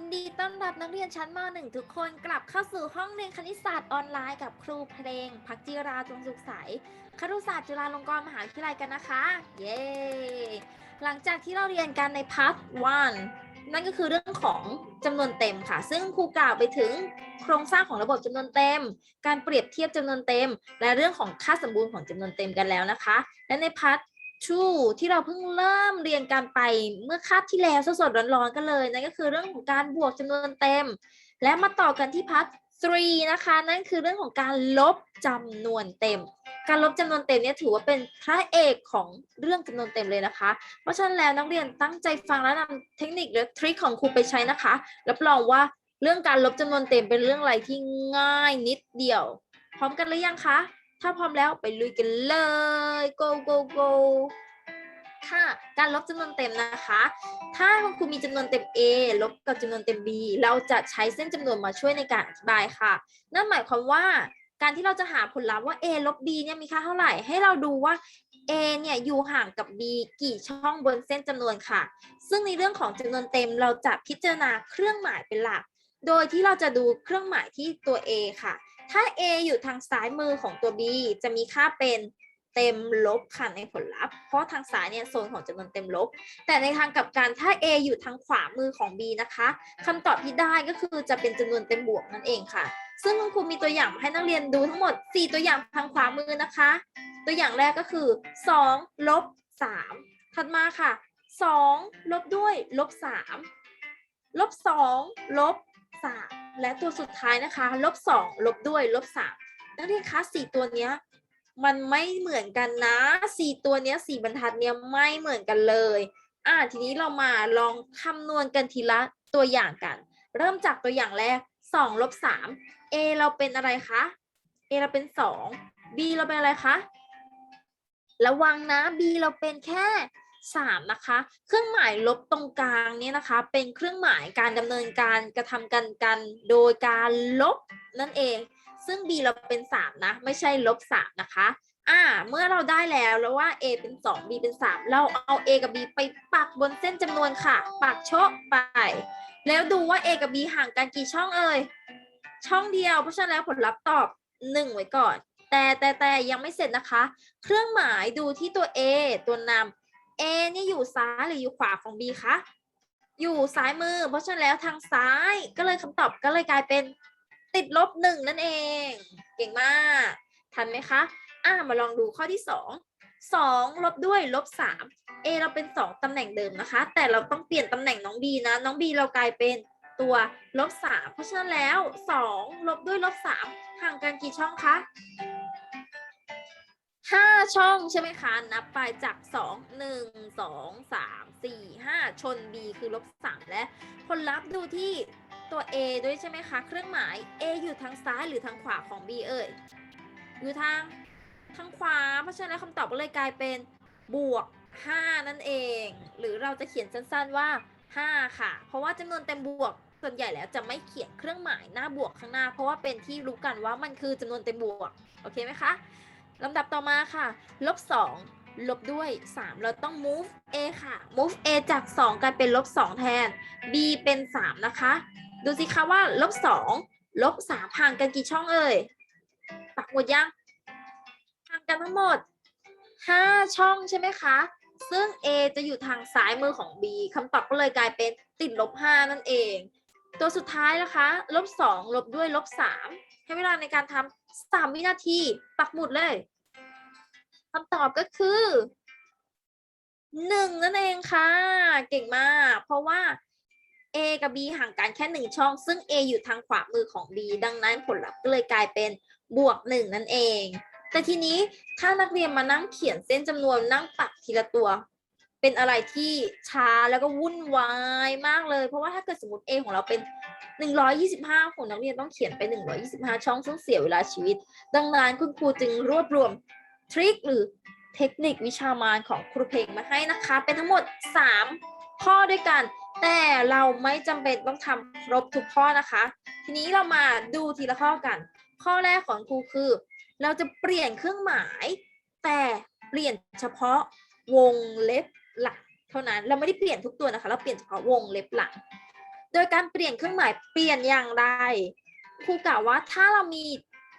ยินดีต้อนรับนักเรียนชั้นม .1 ทุกคนกลับเข้าสู่ห้องเรียนคณิตศาสตร์ออนไลน์กับครูเพลง พักจิราจงสุขใสครุศาสตร์จุฬาลงกรณ์มหาวิทยาลัยกันนะคะ เย้หลังจากที่เราเรียนกันในพาร์ท1นั่นก็คือเรื่องของจำนวนเต็มค่ะ ซึ่งครูกล่าวไปถึงโครงสร้างของระบบจำนวนเต็ม การเปรียบเทียบจำนวนเต็ม และเรื่องของค่าสมบูรณ์ของจำนวนเต็มกันแล้วนะคะ และในพาร์ท two ที่เราเพิ่งเริ่มเรียนกันไปเมื่อคาบที่แล้วสดๆร้อนๆกันเลยนั่นก็คือเรื่องของการบวกจำนวนเต็ม และมาต่อกันที่พาร์ท three นะคะ นั่นคือเรื่องของการลบจำนวนเต็ม การลบจำนวนเต็มเนี่ยถือว่าเป็นพระเอกของเรื่องจำนวนเต็มเลยนะคะ เพราะฉะนั้นแล้วนักเรียนตั้งใจฟังและนำเทคนิคและทริคของครูไปใช้นะคะรับรองว่าเรื่องการลบจำนวนเต็มเป็นเรื่องอะไรที่ง่ายนิดเดียว พร้อมกันหรือยังคะ ถ้าพร้อมแล้วไปลุยกันเลย go go go ค่ะ การลบจำนวนเต็มนะคะ ถ้าคุณครูมีจำนวนเต็ม A ลบกับจำนวนเต็ม B เราจะใช้เส้นจำนวนมาช่วยในการอธิบายค่ะ นั่นหมายความว่าการที่เราจะหาผลลัพธ์ว่า A ลบ B เนี่ยมีค่าเท่าไหร่ ให้เราดูว่า A เนี่ยอยู่ห่างกับ B กี่ช่องบนเส้นจำนวนค่ะ ซึ่งในเรื่องของจำนวนเต็มเราจะพิจารณาเครื่องหมายเป็นหลัก โดยที่เราจะดูเครื่องหมายที่ตัว A ค่ะ ถ้า A อยู่ทางซ้ายมือของตัว B จะมีค่าเป็นเต็มลบค่ะในผลลัพธ์ เพราะทางซ้ายเนี่ยโซนของจำนวนเต็มลบ แต่ในทางกลับกันถ้า A อยู่ทางขวามือของ B นะคะคำตอบที่ได้ก็คือจะเป็นจำนวนเต็มบวกนั่นเองค่ะ ซึ่งคุณครูมีตัวอย่างมาให้นักเรียนดูทั้งหมด 4 ตัวอย่างทางขวามือนะคะ ตัวอย่างแรกก็คือ2ลบ3ถัดมาค่ะ2ลบด้วยลบ3ลบ2ลบ3 และตัวสุดท้ายนะคะลบ2ลบด้วยลบ3นักเรียนคะ4ตัวเนี้ยมันไม่เหมือนกันนะสี่ตัวเนี้ยสี่บรรทัดเนี้ยไม่เหมือนกันเลย อ่าทีนี้เรามาลองคำนวณกันทีละตัวอย่างกัน เริ่มจากตัวอย่างแรกสองลบสาม A เราเป็นอะไรคะ A เราเป็นสอง B เราเป็นอะไรคะ ระวังนะ B เราเป็นแค่ สามนะคะเครื่องหมายลบตรงกลางนี่นะคะเป็นเครื่องหมายการดำเนินการกระทำกันกันโดยการลบนั่นเอง ซึ่ง b เราเป็น 3 นะ ไม่ใช่ลบ3นะคะอ่าเมื่อเราได้แล้วแล้วว่า a เป็น 2 b เป็น 3 เราเอา a กับ b ไปปักบนเส้นจำนวนค่ะ ปักโชะไป แล้วดูว่า a กับ b ห่างกันกี่ช่องเอ่ย ช่องเดียว เพราะฉะนั้นแล้วผลลัพธ์ตอบ 1 ไว้ก่อน แต่แต่แต่ยังไม่เสร็จนะคะ เครื่องหมายดูที่ตัว a ตัวนำ a นี่อยู่ซ้ายหรืออยู่ขวาของ b คะ อยู่ซ้ายมือ เพราะฉะนั้นแล้วทางซ้าย ก็เลยคำตอบก็เลยกลายเป็นติดลบหนึ่งนั่นเอง เก่งมาก ทันไหมคะ อ่ามาลองดูข้อที่สองสองลบด้วยลบสาม A เราเป็นสองตำแหน่งเดิมนะคะ แต่เราต้องเปลี่ยนตำแหน่งน้อง B นะ น้อง B เรากลายเป็นตัวลบสามเพราะฉะนั้นแล้วสองลบด้วยลบสามห่างกันกี่ช่องคะ ห้าช่องใช่ไหมคะ นับไปจากสองหนึ่งสองสามสี่ห้าชน B คือลบสามและผลลัพธ์ดูที่ตัว A ด้วยใช่ไหมคะ เครื่องหมาย A อยู่ทางซ้ายหรือทางขวาของ B เอ่ย อยู่ทางทางขวา เพราะฉะนั้นคำตอบก็เลยกลายเป็นบวก 5 นั่นเอง หรือเราจะเขียนสั้นๆว่า 5 ค่ะ เพราะว่าจำนวนเต็มบวกส่วนใหญ่แล้วจะไม่เขียนเครื่องหมายหน้าบวกข้างหน้า เพราะว่าเป็นที่รู้กันว่ามันคือจำนวนเต็มบวก โอเคไหมคะ ลำดับต่อมาค่ะ ลบ 2 ลบด้วย 3 เราต้อง move A ค่ะ move A จาก 2กลายเป็นลบ 2 แทน B เป็น 3 นะคะ ดูสิคะว่าลบสองลบสามห่างกันกี่ช่องเอ่ยปักหมดยัง ห่างกันทั้งหมดห้าช่องใช่ไหมคะ ซึ่ง A จะอยู่ทางซ้ายมือของ B คำตอบก็เลยกลายเป็นติดลบห้านั่นเอง ตัวสุดท้ายนะคะ ลบสองลบด้วยลบสาม ให้เวลาในการทำสามวินาทีปักหมุดเลยคำตอบก็คือหนึ่งนั่นเองค่ะ เก่งมาก เพราะว่า A กับ B ห่างกันแค่หนึ่งช่อง ซึ่ง A อยู่ทางขวามือของ B ดังนั้นผลลัพธ์ก็เลยกลายเป็นบวกหนึ่งนั่นเอง แต่ทีนี้ถ้านักเรียนมานั่งเขียนเส้นจำนวนนั่งปักทีละตัว เป็นอะไรที่ช้าแล้วก็วุ่นวายมากเลย เพราะว่าถ้าเกิดสมมติ A ของเราเป็น 125ของนักเรียนต้องเขียนไป 125 ช่องซึ่งเสียเวลาชีวิต ดังนั้นคุณครูจึงรวบรวมทริคหรือเทคนิควิชามานของครูเพลงมาให้นะคะ เป็นทั้งหมด 3 ข้อด้วยกัน แต่เราไม่จำเป็นต้องทำครบทุกข้อนะคะ ทีนี้เรามาดูทีละข้อกัน ข้อแรกของครูคือ เราจะเปลี่ยนเครื่องหมาย แต่เปลี่ยนเฉพาะวงเล็บหลังเท่านั้นเราไม่ได้เปลี่ยนทุกตัวนะคะ เราเปลี่ยนเฉพาะวงเล็บหลัง โดยการเปลี่ยนเครื่องหมายเปลี่ยนอย่างไรครูกล่าวว่าถ้าเรามี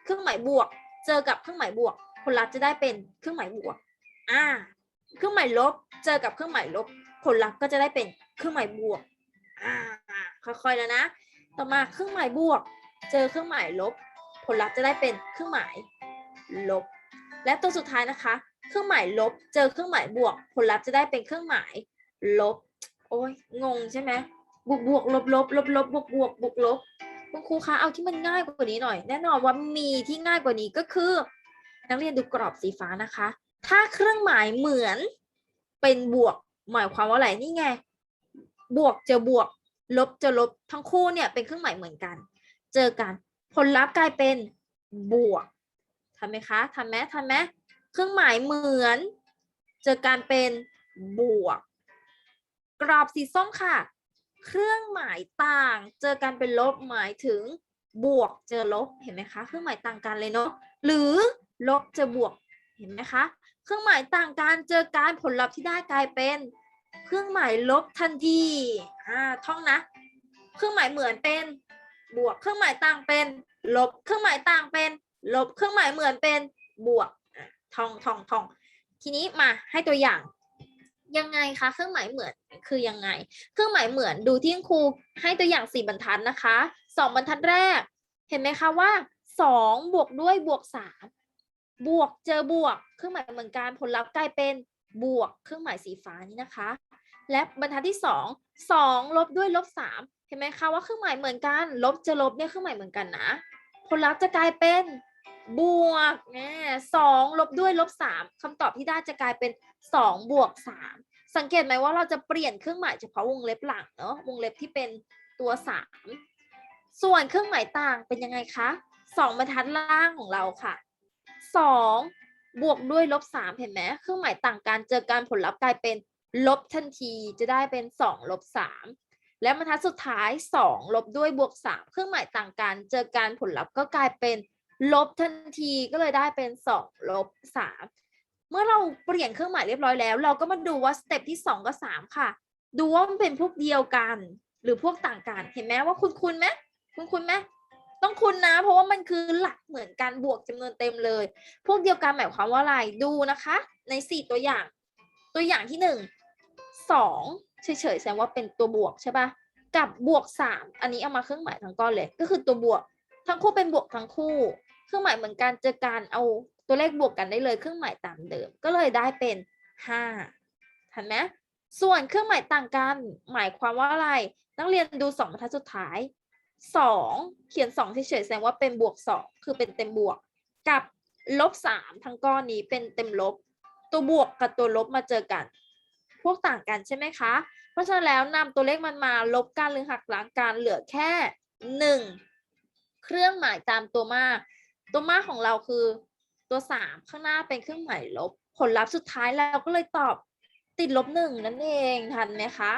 เครื่องหมายบวก เจอกับเครื่องหมายบวก ผลลัพธ์จะได้เป็นเครื่องหมายบวกอ่าเครื่องหมายลบ เจอกับเครื่องหมายลบ ผลลัพธ์ก็จะได้เป็นเครื่องหมายบวกอ่าค่อยๆแล้วนะ ต่อมาเครื่องหมายบวก เจอเครื่องหมายลบ ผลลัพธ์จะได้เป็นเครื่องหมายลบ และตัวสุดท้ายนะคะ เครื่องหมายลบ เจอเครื่องหมายบวก ผลลัพธ์จะได้เป็นเครื่องหมายลบ โอ้ยงงใช่ไหม บวกบวกลบลบลบลบบวกบวกบวกลบคุณครูคะเอาที่มันง่ายกว่านี้หน่อย แน่นอนว่ามีที่ง่ายกว่านี้ก็คือ นักเรียนดูกรอบสีฟ้านะคะ ถ้าเครื่องหมายเหมือนเป็นบวกหมายความว่าอะไรนี่ไง บวกจอบวก ลบจอลบทั้งคู่เนี่ยเป็นเครื่องหมายเหมือนกัน เจอกัน ผลลัพธ์กลายเป็นบวกทำไหมคะทำไหมทำไหมเครื่องหมายเหมือน เจอการเป็นบวก กรอบสีส้มค่ะ เครื่องหมายต่างเจอกันเป็นลบหมายถึงบวกเจอลบเห็นไหมคะ เครื่องหมายต่างกันเลยเนาะหรือลบเจอบวกเห็นไหมคะ เครื่องหมายต่างกันเจอการผลลัพธ์ที่ได้กลายเป็น เครื่องหมายลบทันทีอ่าท่องนะ เครื่องหมายเหมือนเป็นบวก เครื่องหมายต่างเป็น ลบ เครื่องหมายต่างเป็น ลบ เครื่องหมายเหมือนเป็นบวกท่องท่องท่อง ทีนี้มาให้ตัวอย่าง ยังไงคะ เครื่องหมายเหมือนคือยังไง เครื่องหมายเหมือนดูที่ครูให้ตัวอย่างสี่บรรทัดนะคะสองบรรทัดแรก เห็นไหมคะว่าสองบวกด้วยบวกสามบวกเจอบวก เครื่องหมายเหมือนกันผลลัพธ์กลายเป็นบวก เครื่องหมายสีฟ้านี่นะคะ และบรรทัดที่สองสองลบด้วยลบสามเห็นไหมคะว่าเครื่องหมายเหมือนกัน ลบเจอลบเนี่ยเครื่องหมายเหมือนกันนะ ผลลัพธ์จะกลายเป็น บวกเนี่ยสองลบด้วยลบสามคำตอบที่ได้จะกลายเป็นสองบวกสามสังเกตไหมว่าเราจะเปลี่ยนเครื่องหมายเฉพาะวงเล็บหลังเนาะวงเล็บที่เป็นตัวสามส่วนเครื่องหมายต่างเป็นยังไงคะสองบรรทัดล่างของเราค่ะสองบวกด้วยลบสามเห็นไหมเครื่องหมายต่างกันเจอการผลลัพธ์กลายเป็นลบทันทีจะได้เป็นสองลบสามและบรรทัดสุดท้ายสองลบด้วยบวกสามเครื่องหมายต่างกันเจอการผลลัพธ์ก็กลายเป็น ลบทันทีก็เลยได้เป็นสองลบสามเมื่อเราเปลี่ยนเครื่องหมายเรียบร้อยแล้ว เราก็มาดูว่าสเต็ปที่2กับ3ค่ะ ดูว่ามันเป็นพวกเดียวกัน หรือพวกต่างกัน เห็นไหมว่าคุณคุณไหมคุณคุณไหมต้องคุณนะ เพราะว่ามันคือหลักเหมือนกันบวกจำนวนเต็มเลย พวกเดียวกันหมายความว่าอะไรดูนะคะ ใน4ตัวอย่าง ตัวอย่างที่1 2เฉยๆแสดงว่าเป็นตัวบวกใช่ปะกับบวก3อันนี้เอามาเครื่องหมายทั้งก้อนเลย ก็คือตัวบวกทั้งคู่เป็นบวกทั้งคู่ เครื่องหมายเหมือนกันเจอการเอาตัวเลขบวกกันได้เลยเครื่องหมายตามเดิม ก็เลยได้เป็นห้าทันไหมส่วนเครื่องหมายต่างกัน หมายความว่าอะไร นักเรียนดูสองบรรทัดสุดท้ายสองเขียนสองเฉยๆแสดงว่าเป็นบวกสองคือเป็นเต็มบวก กับลบสามทั้งก้อนนี้เป็นเต็มลบ ตัวบวกกับตัวลบมาเจอกัน พวกต่างกันใช่ไหมคะ เพราะฉะนั้นแล้วนำตัวเลขมันมาลบกันหรือหักล้างกันเหลือแค่หนึ่งเครื่องหมายตามตัวมาก ตัวมากของเราคือตัวสามข้างหน้าเป็นเครื่องหมายลบ ผลลัพธ์สุดท้ายเราก็เลยตอบติดลบหนึ่งนั่นเองทันไหมคะ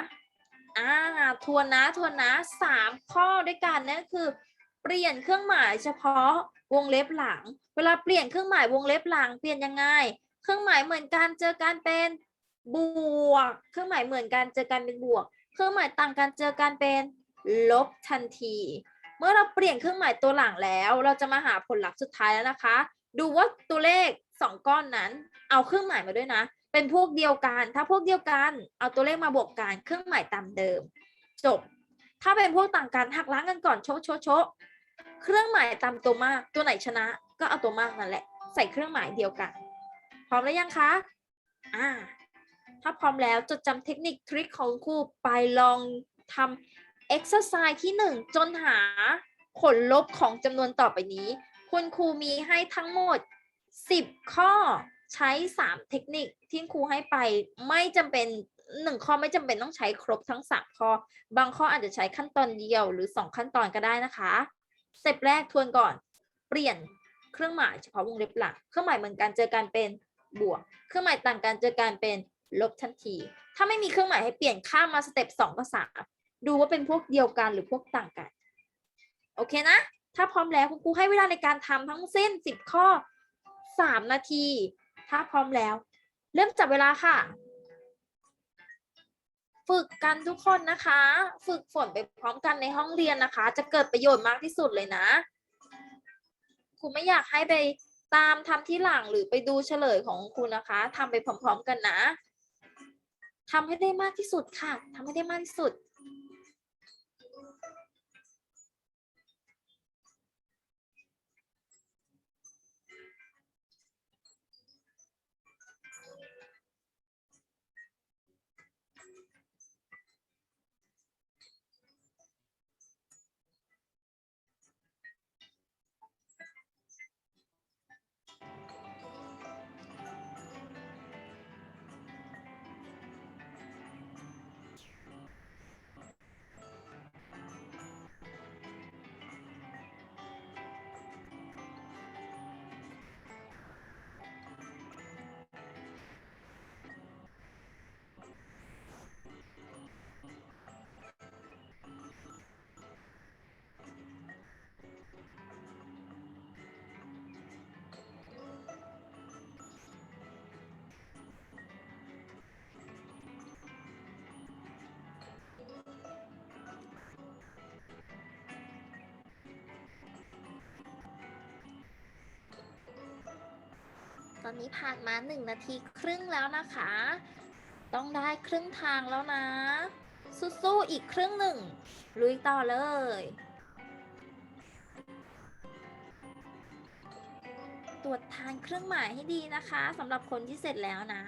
อ่าทวนนะทวนนะสามข้อด้วยกันนั่นคือ เปลี่ยนเครื่องหมายเฉพาะวงเล็บหลัง เวลาเปลี่ยนเครื่องหมายวงเล็บหลังเปลี่ยนยังไง เครื่องหมายเหมือนกันเจอกันเป็นบวก เครื่องหมายเหมือนกันเจอกันเป็นบวก เครื่องหมายต่างกันเจอกันเป็นลบทันที เมื่อเราเปลี่ยนเครื่องหมายตัวหลังแล้ว เราจะมาหาผลลัพธ์สุดท้ายแล้วนะคะ ดูว่าตัวเลขสองก้อนนั้น เอาเครื่องหมายมาด้วยนะ เป็นพวกเดียวกัน ถ้าพวกเดียวกัน เอาตัวเลขมาบวกกันเครื่องหมายตามเดิม จบ ถ้าเป็นพวกต่างกันหักล้างกันก่อนโชะโชะโชะเครื่องหมายตามตัวมาก ตัวไหนชนะ ก็เอาตัวมากนั่นแหละ ใส่เครื่องหมายเดียวกัน พร้อมแล้วยังคะอ่าถ้าพร้อมแล้วจดจำเทคนิคทริคของครูไปลองทำ exercise ที่หนึ่งจนหาผลลบของจำนวนต่อไปนี้ คุณครูมีให้ทั้งหมด 10 ข้อใช้ 3 เทคนิคที่ครูให้ไปไม่จำเป็น1ข้อไม่จำเป็นต้องใช้ครบทั้ง3ข้อ บางข้ออาจจะใช้ขั้นตอนเดียวหรือ2ขั้นตอนก็ได้นะคะสเต็ปแรกทวนก่อน เปลี่ยนเครื่องหมายเฉพาะวงเล็บหลังเครื่องหมายเหมือนกันเจอกันเป็นบวก เครื่องหมายต่างกันเจอกันเป็นลบทันที ถ้าไม่มีเครื่องหมายให้เปลี่ยนข้ามมาสเต็ปสองกับสาม ดูว่าเป็นพวกเดียวกันหรือพวกต่างกัน โอเคนะ ถ้าพร้อมแล้วคุณครูให้เวลาในการทำทั้งเส้นสิบข้อสามนาที ถ้าพร้อมแล้ว เริ่มจับเวลาค่ะ ฝึกกันทุกคนนะคะ ฝึกฝนไปพร้อมกันในห้องเรียนนะคะ จะเกิดประโยชน์มากที่สุดเลยนะครูไม่อยากให้ไปตามทำที่หลังหรือไปดูเฉลยของคุณนะคะทำไปพร้อม ๆ กันนะทำให้ได้มากที่สุดค่ะทำให้ได้มากที่สุด ตอนนี้ผ่านมาหนึ่งนาทีครึ่งแล้วนะคะ ต้องได้ครึ่งทางแล้วนะ สู้ๆอีกครึ่งหนึ่ง ลุยต่อเลยตรวจทานเครื่องหมายให้ดีนะคะสำหรับคนที่เสร็จแล้วนะ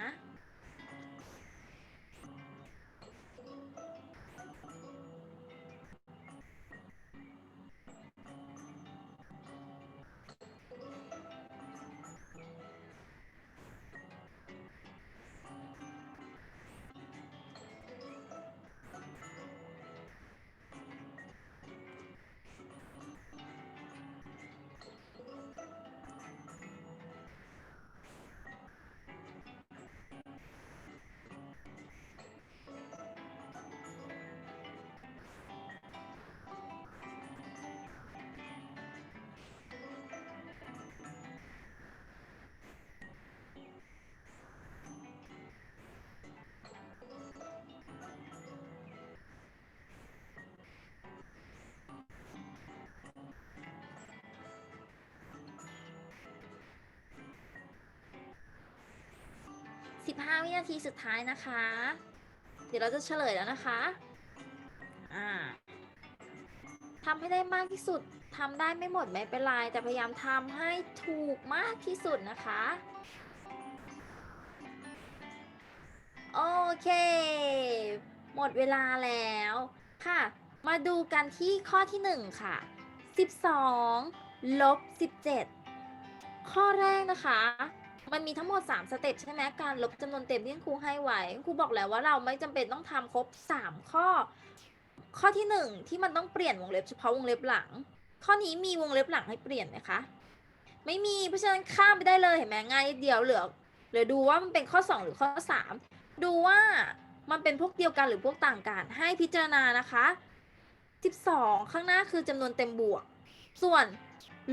15 วินาทีสุดท้ายนะคะ เดี๋ยวเราจะเฉลยแล้วนะคะ อ่าทำให้ได้มากที่สุดทำได้ไม่หมดไม่เป็นไร แต่พยายามทำให้ถูกมากที่สุดนะคะ โอเค หมดเวลาแล้วค่ะ มาดูกันที่ข้อที่ 1 ค่ะ 12ลบ17 ข้อแรกนะคะ มันมีทั้งหมด 3 สเต็ปใช่ไหมการลบจำนวนเต็มที่ครูให้ไว้ครูบอกแล้วว่าเราไม่จำเป็นต้องทำครบ 3 ข้อ ข้อที่ 1 ที่มันต้องเปลี่ยนวงเล็บเฉพาะวงเล็บหลัง ข้อนี้มีวงเล็บหลังให้เปลี่ยนไหมคะ ไม่มีเพราะฉะนั้นข้ามไปได้เลยเห็นไหมง่ายเดียวเหลือเหลือดูว่ามันเป็นข้อ 2 หรือข้อ 3 ดูว่ามันเป็นพวกเดียวกันหรือพวกต่างกันให้พิจารณานะคะ 12 ข้างหน้าคือจำนวนเต็มบวก ส่วน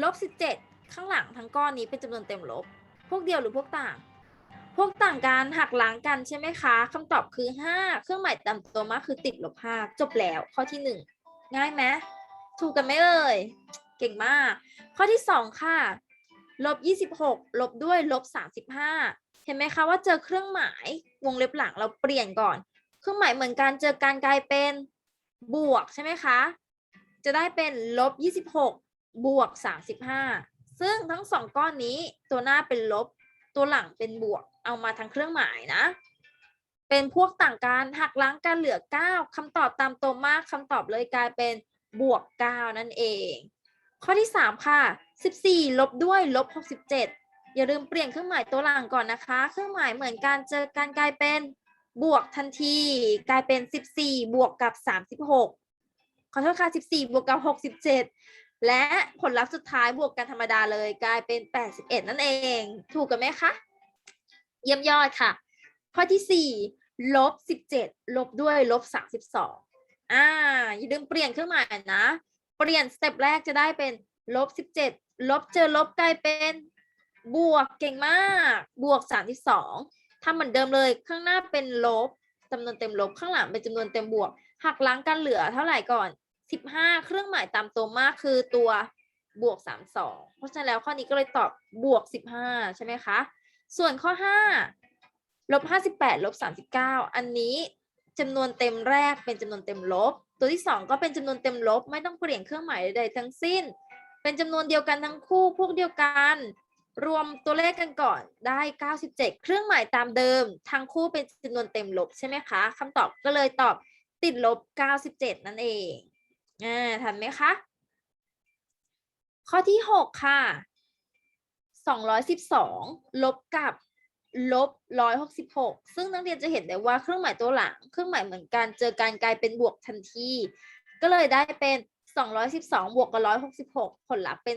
ลบ17 ข้างหลังทั้งก้อนนี้เป็นจำนวนเต็มลบ พวกเดียวหรือพวกต่าง พวกต่างกันหักล้างกันใช่ไหมคะคำตอบคือ 5 เครื่องหมายตามตัวมากคือติดลบ5จบแล้ว ข้อที่ 1 ง่ายไหมถูกกันไหมเอ่ยเก่งมาก ข้อที่ 2 ค่ะลบ26ลบด้วยลบ35 เห็นไหมคะว่าเจอเครื่องหมายวงเล็บหลังเราเปลี่ยนก่อน เครื่องหมายเหมือนกันเจอการกลายเป็นบวกใช่ไหมคะ จะได้เป็นลบ26บวก35 ซึ่งทั้งสองก้อนนี้ตัวหน้าเป็นลบ ตัวหลังเป็นบวก เอามาทั้งเครื่องหมายนะ เป็นพวกต่างกันหักล้างกันเหลือ 9คำตอบตามตัวมากคำตอบเลยกลายเป็นบวก 9 นั่นเอง ข้อที่ 3 ค่ะ 14 ลบด้วยลบ67 อย่าลืมเปลี่ยนเครื่องหมายตัวหลังก่อนนะคะ เครื่องหมายเหมือนกันเจอกันกลายเป็นบวกทันที กลายเป็น 14 บวกกับ 36 ขอโทษค่ะ 14 บวกกับ 67 และผลลัพธ์สุดท้ายบวกกันธรรมดาเลยกลายเป็น 81 นั่นเอง ถูกกันไหมคะ เยี่ยมยอดค่ะ ข้อที่ 4 ลบ 17 ลบด้วยลบ 32 อ่า อย่าลืมเปลี่ยนเครื่องหมายนะ เปลี่ยนสเต็ปแรกจะได้เป็นลบ 17 ลบเจอลบกลายเป็นบวกเก่งมาก บวก 32ทำเหมือนเดิมเลยข้างหน้าเป็นลบจำนวนเต็มลบข้างหลังเป็นจำนวนเต็มบวก หักล้างกันเหลือเท่าไหร่ก่อน 15เครื่องหมายตามตัวมากคือตัวบวก32เพราะฉะนั้นแล้วข้อนี้ก็เลยตอบบวก15ใช่ไหมคะ ส่วนข้อ5ลบ58ลบ39อันนี้จำนวนเต็มแรกเป็นจำนวนเต็มลบ ตัวที่2ก็เป็นจำนวนเต็มลบ ไม่ต้องเปลี่ยนเครื่องหมายใดๆทั้งสิ้น เป็นจำนวนเดียวกันทั้งคู่พวกเดียวกัน รวมตัวเลขกันก่อนได้ 97 เครื่องหมายตามเดิม ทั้งคู่เป็นจำนวนเต็มลบใช่ไหมคะคำตอบก็เลยตอบติดลบ 97 นั่นเอง อ่าทันไหมคะ ข้อที่ 6 ค่ะ 212 ลบกับลบ 166 ซึ่งนักเรียนจะเห็นได้ว่าเครื่องหมายตัวหลัง เครื่องหมายเหมือนกันเจอการกลายเป็นบวกทันที ก็เลยได้เป็น 212 บวกกับ166 ผลลัพธ์เป็น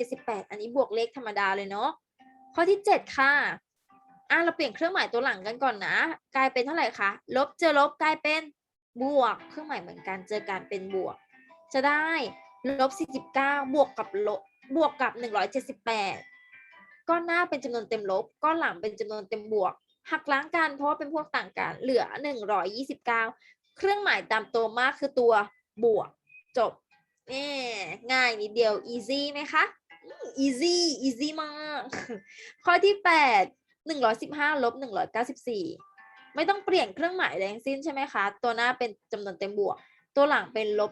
378 อันนี้บวกเลขธรรมดาเลยเนาะ ข้อที่ 7 ค่ะอะเราเปลี่ยนเครื่องหมายตัวหลังกันก่อนนะ กลายเป็นเท่าไหร่คะ ลบเจอลบกลายเป็นบวก เครื่องหมายเหมือนกันเจอการเป็นบวก จะได้ลบ49 บวกกับลบบวกกับ 178 ก้อนหน้าเป็นจำนวนเต็มลบ ก้อนหลังเป็นจำนวนเต็มบวก หักล้างกันเพราะว่าเป็นพวกต่างกัน เหลือ 129 เครื่องหมายตามตัวมากคือตัวบวก จบนี่ง่ายนิดเดียว easy ไหมคะอืม easy easy มาก ข้อที่ 8 115ลบ194 ไม่ต้องเปลี่ยนเครื่องหมายใดทั้งสิ้นใช่ไหมคะ ตัวหน้าเป็นจำนวนเต็มบวก ตัวหลังเป็นลบ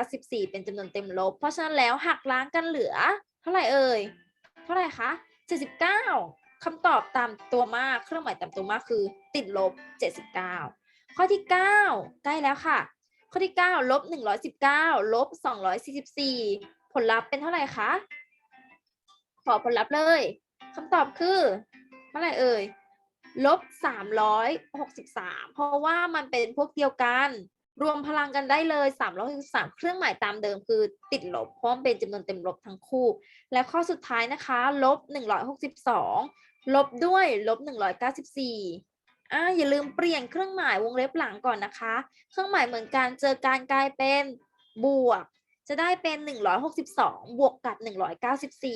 194เป็นจำนวนเต็มลบ เพราะฉะนั้นแล้วหักล้างกันเหลือ เท่าไหร่เอ่ย เท่าไหร่คะ79คำตอบตามตัวมากเครื่องหมายตามตัวมากคือ ติดลบ79ข้อที่9ใกล้แล้วค่ะ ข้อที่9ลบ119ลบ244ผลลัพธ์เป็นเท่าไหร่คะขอผลลัพธ์เลยคำตอบคือเท่าไหร่เอ่ยลบ363เพราะว่ามันเป็นพวกเดียวกัน รวมพลังกันได้เลย363เครื่องหมายตามเดิมคือติดลบพราะมันเป็นจำนวนเต็มลบทั้งคู่ และข้อสุดท้ายนะคะ ลบ 162 ลบด้วย ลบ 194อ่าอย่าลืมเปลี่ยนเครื่องหมายวงเล็บหลังก่อนนะคะ เครื่องหมายเหมือนกันเจอการกลายเป็นบวก จะได้เป็น 162 บวกกับ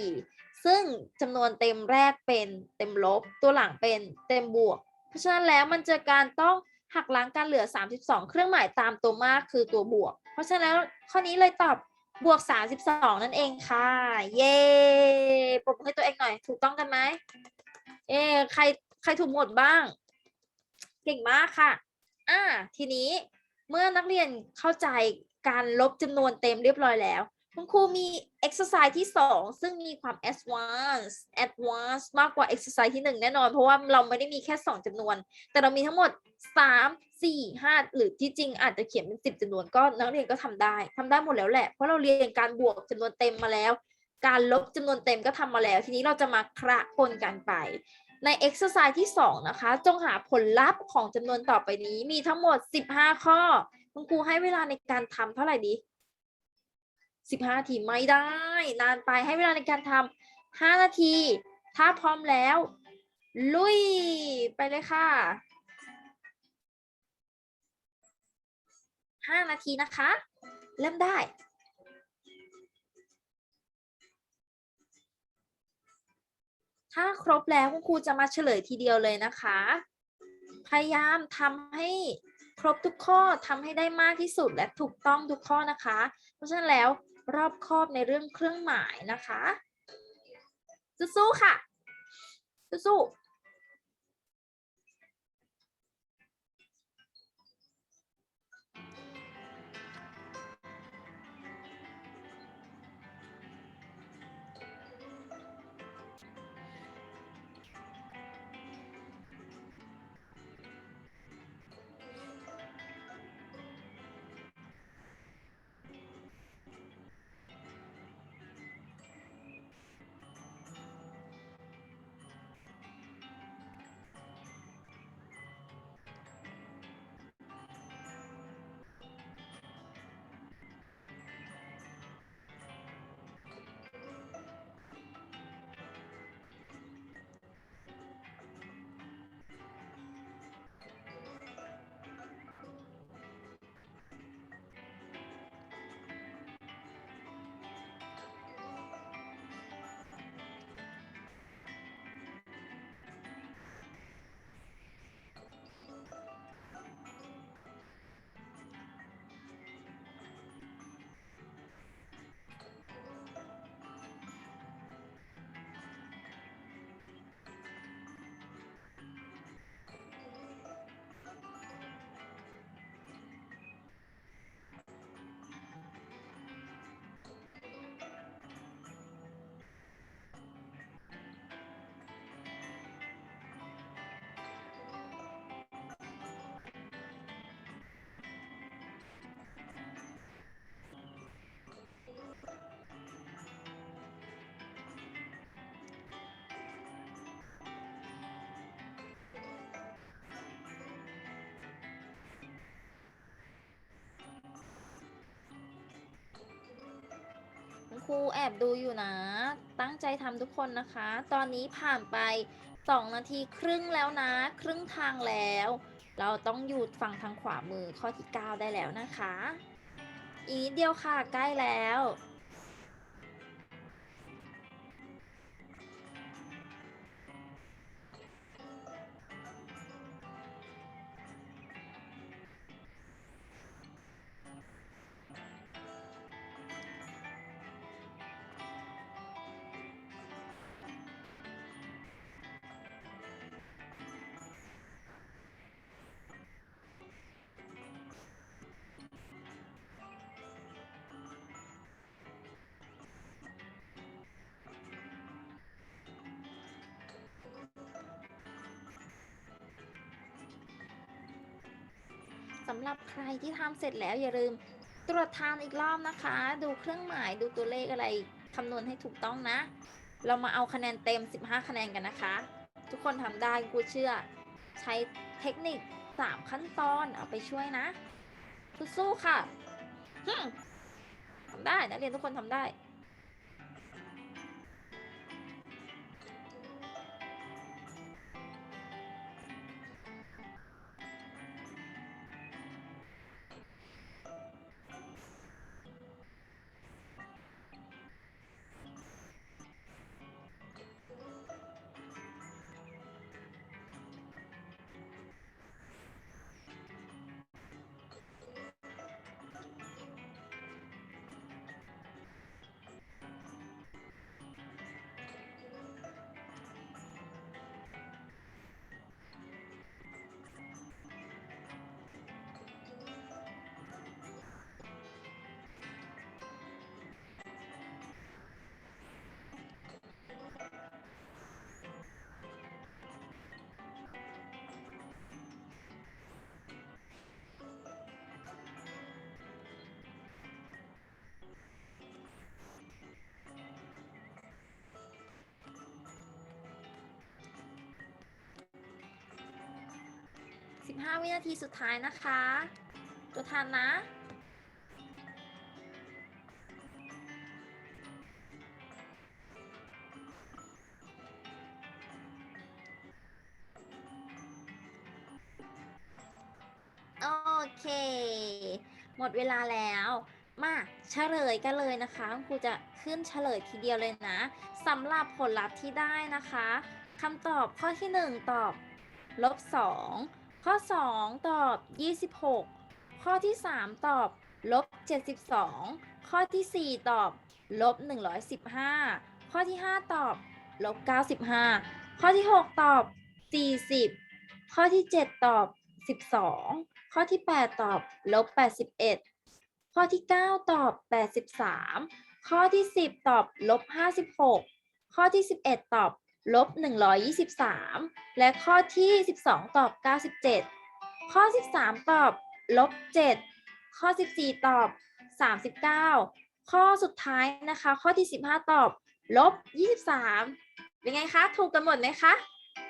194 ซึ่งจำนวนเต็มแรกเป็นเต็มลบ ตัวหลังเป็นเต็มบวก เพราะฉะนั้นแล้วมันเจอการต้อง หักล้างการเหลือ 32 เครื่องหมายตามตัวมากคือตัวบวก เพราะฉะนั้นข้อนี้เลยตอบบวก 32 นั่นเองค่ะ เย้ปรบมือให้ตัวเองหน่อย ถูกต้องกันไหมเอ๊ใครใครถูกหมดบ้าง เก่งมากค่ะ อ่า ทีนี้เมื่อนักเรียนเข้าใจการลบจำนวนเต็มเรียบร้อยแล้ว คุณครูมี exercise ที่ 2 ซึ่งมีความ advanced advanced มากกว่า exercise ที่ 1 แน่นอน เพราะว่าเราไม่ได้มีแค่ 2จำนวน แต่เรามีทั้งหมด 3 4 5 หรือที่จริงอาจจะเขียนเป็น 10จำนวนก็นักเรียนก็ทำได้ทำได้หมดแล้วแหละ เพราะเราเรียนการบวกจำนวนเต็มมาแล้ว การลบจำนวนเต็มก็ทำมาแล้ว ทีนี้เราจะมาคระปนกันไป ใน exercise ที่ 2 นะคะ จงหาผลลัพธ์ของจำนวนต่อไปนี้มีทั้งหมด 15 ข้อ คุณครูให้เวลาในการทำเท่าไหร่ดี 15นาทีไม่ได้ นานไปให้เวลาในการทำ5นาที ถ้าพร้อมแล้ว ลุยไปเลยค่ะ5นาทีนะคะ เริ่มได้ถ้าครบแล้วคุณครูจะมาเฉลยทีเดียวเลยนะคะ พยายามทำให้ครบทุกข้อทำให้ได้มากที่สุดและถูกต้องทุกข้อนะคะ เพราะฉะนั้นแล้ว รอบคอบในเรื่องเครื่องหมายนะคะ สู้ๆค่ะ สู้ๆ ครูแอบดูอยู่นะ ตั้งใจทำทุกคนนะคะ ตอนนี้ผ่านไปสองนาทีครึ่งแล้วนะ ครึ่งทางแล้ว เราต้องหยุดฝั่งทางขวามือข้อที่ 9 ได้แล้วนะคะ อีกนิดเดียวค่ะใกล้แล้ว สำหรับใครที่ทำเสร็จแล้วอย่าลืมตรวจทานอีกรอบนะคะ ดูเครื่องหมายดูตัวเลขอะไรคำนวณให้ถูกต้องนะ เรามาเอาคะแนนเต็ม 15 คะแนนกันนะคะ ทุกคนทำได้กูเชื่อ ใช้เทคนิค 3 ขั้นตอนเอาไปช่วยนะสู้ๆค่ะทำได้นักเรียนทุกคนทำได้ 15 วินาทีสุดท้ายนะคะ ตัวทันนะโอเค หมดเวลาแล้ว มาเฉลยกันเลยนะคะครูจะขึ้นเฉลยทีเดียวเลยนะสำหรับผลลัพธ์ที่ได้นะคะคำตอบข้อที่ 1 ตอบลบ2 ข้อ 2 ตอบ 26 ข้อที่ 3 ตอบลบ72 ข้อที่ 4 ตอบลบ115 ข้อที่ 5 ตอบลบ95 ข้อที่ 6 ตอบ 40 ข้อที่ 7 ตอบ 12 ข้อที่ 8 ตอบลบ81 ข้อที่ 9 ตอบ 83 ข้อที่ 10 ตอบลบ56 ข้อที่ 11 ตอบ ลบ 123 และข้อที่ 12 ตอบ 97 ข้อ 13 ตอบ ลบ 7 ข้อ 14 ตอบ 39 ข้อสุดท้ายนะคะ ข้อที่ 15 ตอบ ลบ 23 เป็นไงคะ ถูกกันหมดไหมคะ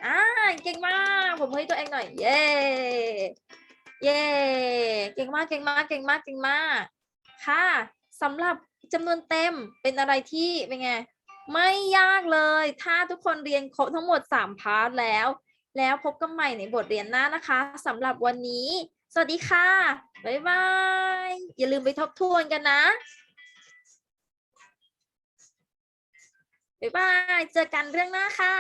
อ่า เก่งมาก ผมให้ตัวเองหน่อย เย้ เย้ เก่งมาก เก่งมาก เก่งมาก เก่งมาก ค่ะ สำหรับจำนวนเต็มเป็นอะไรที่เป็นไง ไม่ยากเลย ถ้าทุกคนเรียนครบทั้งหมด 3 พาร์ทแล้ว แล้วพบกันใหม่ในบทเรียนหน้านะคะสำหรับวันนี้ สวัสดีค่ะ บ๊ายบาย อย่าลืมไปทบทวนกันนะ บ๊ายบาย เจอกันเรื่องหน้าค่ะ